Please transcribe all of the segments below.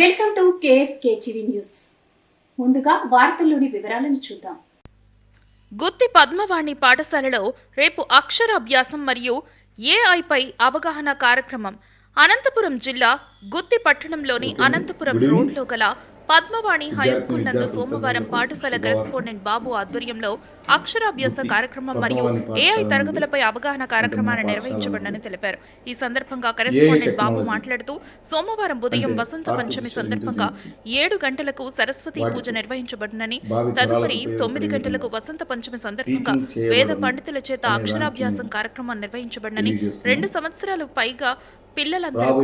Welcome to KSK TV news. ముందుగా వార్తల్లోని వివరాలను చూద్దాం. గుత్తి పద్మవాణి పాఠశాలలో రేపు అక్షరాభ్యాసం మరియు ఏఐపై అవగాహన కార్యక్రమం. అనంతపురం జిల్లా గుత్తి పట్టణంలోని అనంతపురం రోడ్లో గల పద్మవాణి హై స్కూల్ నందు సోమవారం పాఠశాల కరెస్పాండెంట్ బాబు ఆధ్వర్యంలో అక్షరాభ్యాస కార్యక్రమం మరియు ఏఐ తరగతులపై అవగాహన కార్యక్రమాన్ని నిర్వహించబడిందని తెలిపారు. ఈ సందర్భంగా కరెస్పాండెంట్ బాబు మాట్లాడుతూ సోమవారం ఉదయం వసంత పంచమి సందర్భంగా ఏడు గంటలకు సరస్వతి పూజ నిర్వహించబడినని తదుపరి తొమ్మిది గంటలకు వసంత పంచమి సందర్భంగా వేద పండితుల చేత అక్షరాభ్యాసం కార్యక్రమం నిర్వహించబడినని రెండు సంవత్సరాలు పైగా పిల్లలందరూ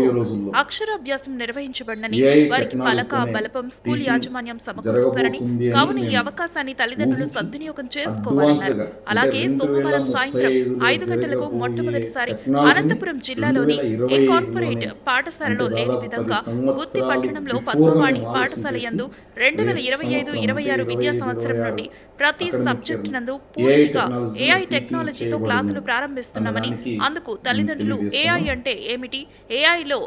అక్షరాభ్యాసం నిర్వహించబడినని వారికి పలక బలపం స్కూల్ యాజమాన్యం సమకూరుస్తారని కావున ఈ అవకాశాన్ని తల్లిదండ్రులు సద్వినియోగం చేసుకోవాలన్నారు అలాగే సోమవారం 2035 సాయంత్రం ఐదు గంటలకు మొట్టమొదటిసారి అనంతపురం జిల్లాలోని ఏ 2025 కార్పొరేట్ పాఠశాలలో లేని విధంగా గుత్తి పట్టణంలో పద్మవాణి పాఠశాల యందు రెండు వేల ఇరవై ఐదు ఇరవై ఆరు విద్యా 25, సంవత్సరం 26 నుండి ప్రతి సబ్జెక్ట్ నందు AI పూర్తిగా ఏఐ టెక్నాలజీతో క్లాసులు ప్రారంభిస్తున్నామని అందుకు తల్లిదండ్రులు ఏఐ. అంటే ఏమిటి ఏఐలో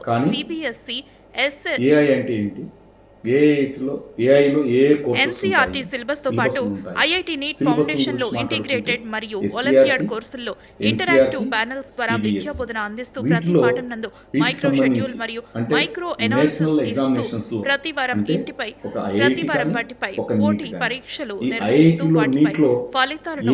ఎస్ఎల్ ఏఐ అంటే ఏంటి ఎన్సీఆర్టీ? సిలబస్తో పాటు. ఐఐటి నీట్ ఫౌండేషన్లో ఇంటిగ్రేటెడ్ మరియు ఒలింపియాడ్ కోర్సుల్లో ఇంటరాక్టివ్ ప్యానెల్స్ ద్వారా. విద్యా బోధన అందిస్తూ ప్రతి పాఠం నందు మైక్రో షెడ్యూల్ మరియు మైక్రో ఎనాలిసిస్ ఇస్తూ ప్రతి వారం ఇంటిపై ప్రతి వారం వాటిపై పోటీ. పరీక్షలు నిర్వహిస్తూ వాటిపై ఫలితాలను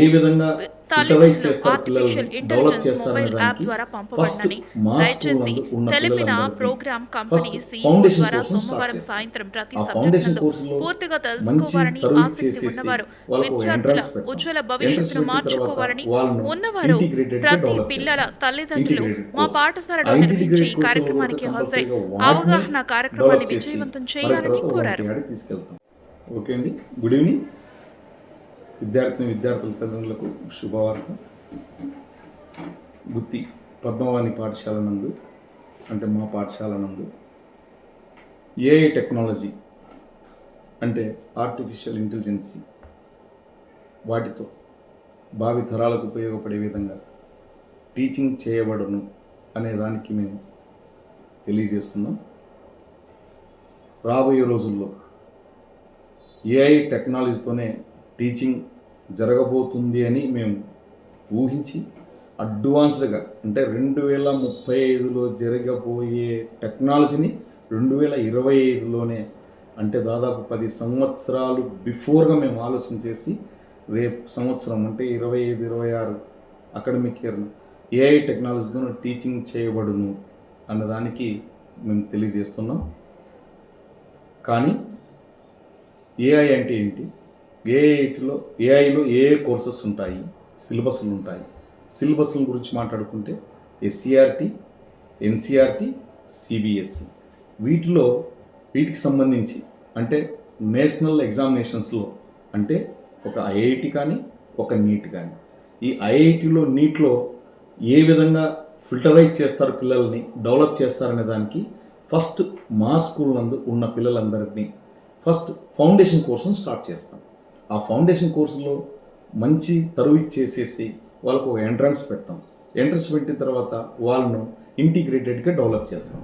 ఆర్టిఫిషియల్ ఇంటెలిజెన్స్ మొబైల్ యాప్ ద్వారా పంపబడినని దయచేసి తెలిపిన ప్రోగ్రామ్ కంపెనీ ఫౌండేషన్ ద్వారా సోమవారం. సాయంత్రం ప్రతి సబ్జెక్ట్ పూర్తిగా తెలుసుకోవాలని ఆసక్తి ఉన్నవారు విద్యార్థుల. ఉజ్వల భవిష్యత్తును మార్చుకోవాలని ఉన్నవారు ప్రతి పిల్లల. తల్లిదండ్రులు మా. పాఠశాలలో నిర్వహించే ఈ కార్యక్రమానికి హాజరై అవగాహన కార్యక్రమాన్ని విజయవంతం చేయాలని కోరారు ఓకే అండి గుడ్ ఈవినింగ్ విద్యార్థిని విద్యార్థుల తల్లిదండ్రులకు శుభవార్త. గుత్తి పద్మవాణి పాఠశాల నందు అంటే మా పాఠశాల నందు. ఏఐ టెక్నాలజీ అంటే ఆర్టిఫిషియల్ ఇంటెలిజెన్సీ వాటితో భావి తరాలకు ఉపయోగపడే విధంగా టీచింగ్ చేయబడను అనే దానికి మేము తెలియజేస్తున్నాం. రాబోయే రోజుల్లో ఏఐ టెక్నాలజీతోనే టీచింగ్ జరగబోతుంది అని మేము ఊహించి అడ్వాన్స్డ్గా అంటే రెండు వేల ముప్పై ఐదులో జరగబోయే టెక్నాలజీని రెండు వేల ఇరవై ఐదులోనే అంటే దాదాపు పది సంవత్సరాలు బిఫోర్గా మేము ఆలోచన చేసి రేపు సంవత్సరం అంటే ఇరవై ఐదు ఇరవై ఆరు అకాడమిక్ ఇయర్ ఏఐ టెక్నాలజీతో టీచింగ్ చేయబడును అన్నదానికి మేము తెలియజేస్తున్నాం. కానీ ఏఐ అంటే ఏంటి? ఏఐటిలో ఏఐలో ఏ కోర్సెస్ ఉంటాయి? సిలబస్లు ఉంటాయి. సిలబస్ల గురించి మాట్లాడుకుంటే ఎస్సీఆర్టీ ఎన్సీఆర్టీ సిబిఎస్ఈ వీటిలో వీటికి సంబంధించి అంటే నేషనల్ ఎగ్జామినేషన్స్లో అంటే ఒక ఐఐటి కానీ ఒక నీట్ కానీ. ఈ ఐఐటిలో నీట్లో ఏ విధంగా ఫిల్టరైజ్ చేస్తారు పిల్లల్ని డెవలప్ చేస్తారనే దానికి ఫస్ట్ మా స్కూల్ నందు ఉన్న పిల్లలందరినీ ఫస్ట్ ఫౌండేషన్ కోర్సును స్టార్ట్ చేస్తాం. ఆ ఫౌండేషన్ కోర్సులో మంచి తరువు చేసేసి వాళ్ళకు ఒక ఎంట్రన్స్ పెడతాం. ఎంట్రన్స్ పెట్టిన తర్వాత వాళ్ళను ఇంటిగ్రేటెడ్గా డెవలప్ చేస్తాం.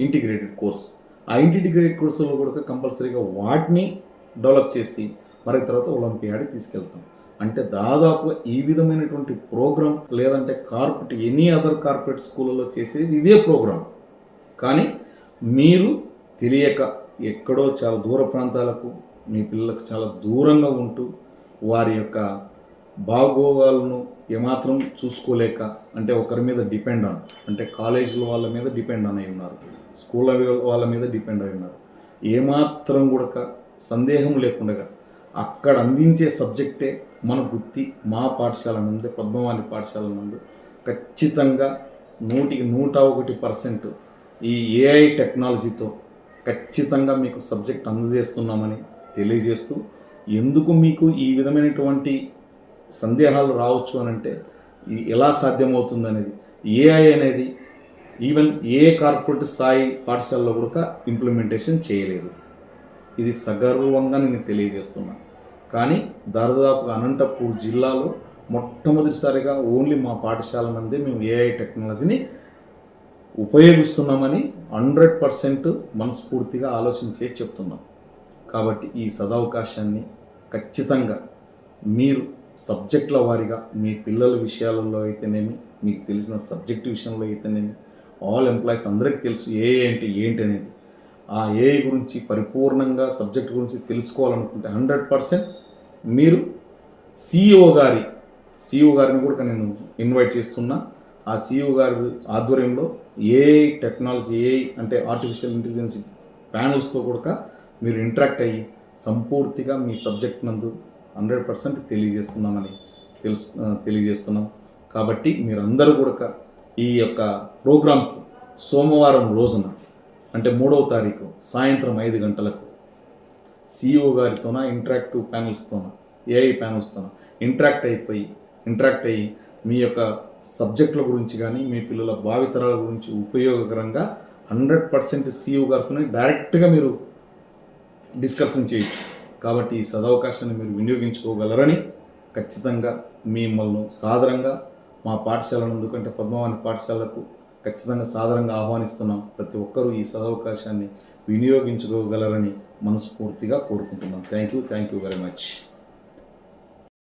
ఇంటిగ్రేటెడ్ కోర్స్ ఆ ఇంటిగ్రేటెడ్ కోర్సులో కూడా కంపల్సరీగా వాటిని డెవలప్ చేసి మరి తర్వాత ఒలింపియాడ్ తీసుకెళ్తాం. అంటే దాదాపు ఈ విధమైనటువంటి ప్రోగ్రామ్ లేదంటే కార్పొరేట్ ఎనీ అదర్ కార్పొరేట్ స్కూళ్ళలో చేసేది ఇదే ప్రోగ్రామ్ కానీ మీరు తెలియక ఎక్కడో చాలా దూర ప్రాంతాలకు మీ పిల్లలకు చాలా దూరంగా ఉంటూ వారి యొక్క బాగోగాలను ఏమాత్రం చూసుకోలేక అంటే ఒకరి మీద డిపెండ్ ఆన్ అంటే కాలేజీల వాళ్ళ మీద డిపెండ్ అని ఉన్నారు స్కూల్ వాళ్ళ మీద డిపెండ్ అయి ఉన్నారు. ఏమాత్రం కూడా సందేహం లేకుండా అక్కడ అందించే సబ్జెక్టే మన గుత్తి మా పాఠశాల నందు పద్మవాణి పాఠశాల నందు ఖచ్చితంగా నూటికి నూట ఒకటి పర్సెంట్ ఈ ఏఐ టెక్నాలజీతో ఖచ్చితంగా మీకు సబ్జెక్ట్ అందజేస్తున్నామని తెలియజేస్తూ ఎందుకు మీకు ఈ విధమైనటువంటి సందేహాలు రావచ్చు అని అంటే ఎలా సాధ్యమవుతుంది అనేది ఏఐ అనేది ఈవెన్ ఏ కార్పొరేట్ స్థాయి పాఠశాలలో కూడా ఇంప్లిమెంటేషన్ చేయలేదు. ఇది సగర్వంగా నేను తెలియజేస్తున్నా. కానీ దాదాపుగా అనంతపూర్ జిల్లాలో మొట్టమొదటిసారిగా ఓన్లీ మా పాఠశాల నందే మేము ఏఐ టెక్నాలజీని ఉపయోగిస్తున్నామని హండ్రెడ్ పర్సెంట్ మనస్ఫూర్తిగా ఆలోచించే చెప్తున్నాం. కాబట్టి ఈ సదవకాశాన్ని ఖచ్చితంగా మీరు సబ్జెక్టుల వారీగా మీ పిల్లల విషయాలలో అయితేనేమి మీకు తెలిసిన సబ్జెక్ట్ విషయంలో అయితేనేమి ఆల్ ఎంప్లాయీస్ అందరికీ తెలుసు ఏ అంటే ఏంటి అనేది. ఆ ఏ గురించి పరిపూర్ణంగా సబ్జెక్ట్ గురించి తెలుసుకోవాలనుకుంటే హండ్రెడ్ పర్సెంట్ మీరు సిఇఓ గారి సిఇఓ గారిని కూడా నేను ఇన్వైట్ చేస్తున్నా. ఆ సిఇఓ గారి ఆధ్వర్యంలో ఏఐ టెక్నాలజీ ఏఐ అంటే ఆర్టిఫిషియల్ ఇంటెలిజెన్స్ ప్యానల్స్తో కూడా మీరు ఇంటరాక్ట్ అయ్యి సంపూర్తిగా మీ సబ్జెక్ట్ నందు హండ్రెడ్ పర్సెంట్ తెలియజేస్తున్నామని తెలుసు తెలియజేస్తున్నాం. కాబట్టి మీరందరూ కూడా ఈ యొక్క ప్రోగ్రాంకి సోమవారం రోజున అంటే మూడవ తారీఖు సాయంత్రం ఐదు గంటలకు సిఇఓ గారితోన ఇంటరాక్టివ్ ప్యానల్స్తోన ఏఐ ప్యానల్స్తోన ఇంటరాక్ట్ అయిపోయి ఇంటరాక్ట్ అయ్యి మీ యొక్క సబ్జెక్టుల గురించి కానీ మీ పిల్లల భావితరాల గురించి ఉపయోగకరంగా హండ్రెడ్ పర్సెంట్ సిఇఓ గారితోనే డైరెక్ట్గా మీరు డిస్కషన్ చేయొచ్చు. కాబట్టి ఈ సదవకాశాన్ని మీరు వినియోగించుకోగలరని ఖచ్చితంగా మిమ్మల్ని సాదరంగా మా పాఠశాల ఎందుకంటే పద్మవాణి పాఠశాలకు ఖచ్చితంగా సాదరంగా ఆహ్వానిస్తున్నాం. ప్రతి ఒక్కరూ ఈ సదవకాశాన్ని వినియోగించుకోగలరని మనస్ఫూర్తిగా కోరుకుంటున్నాం. Thank you thank you very much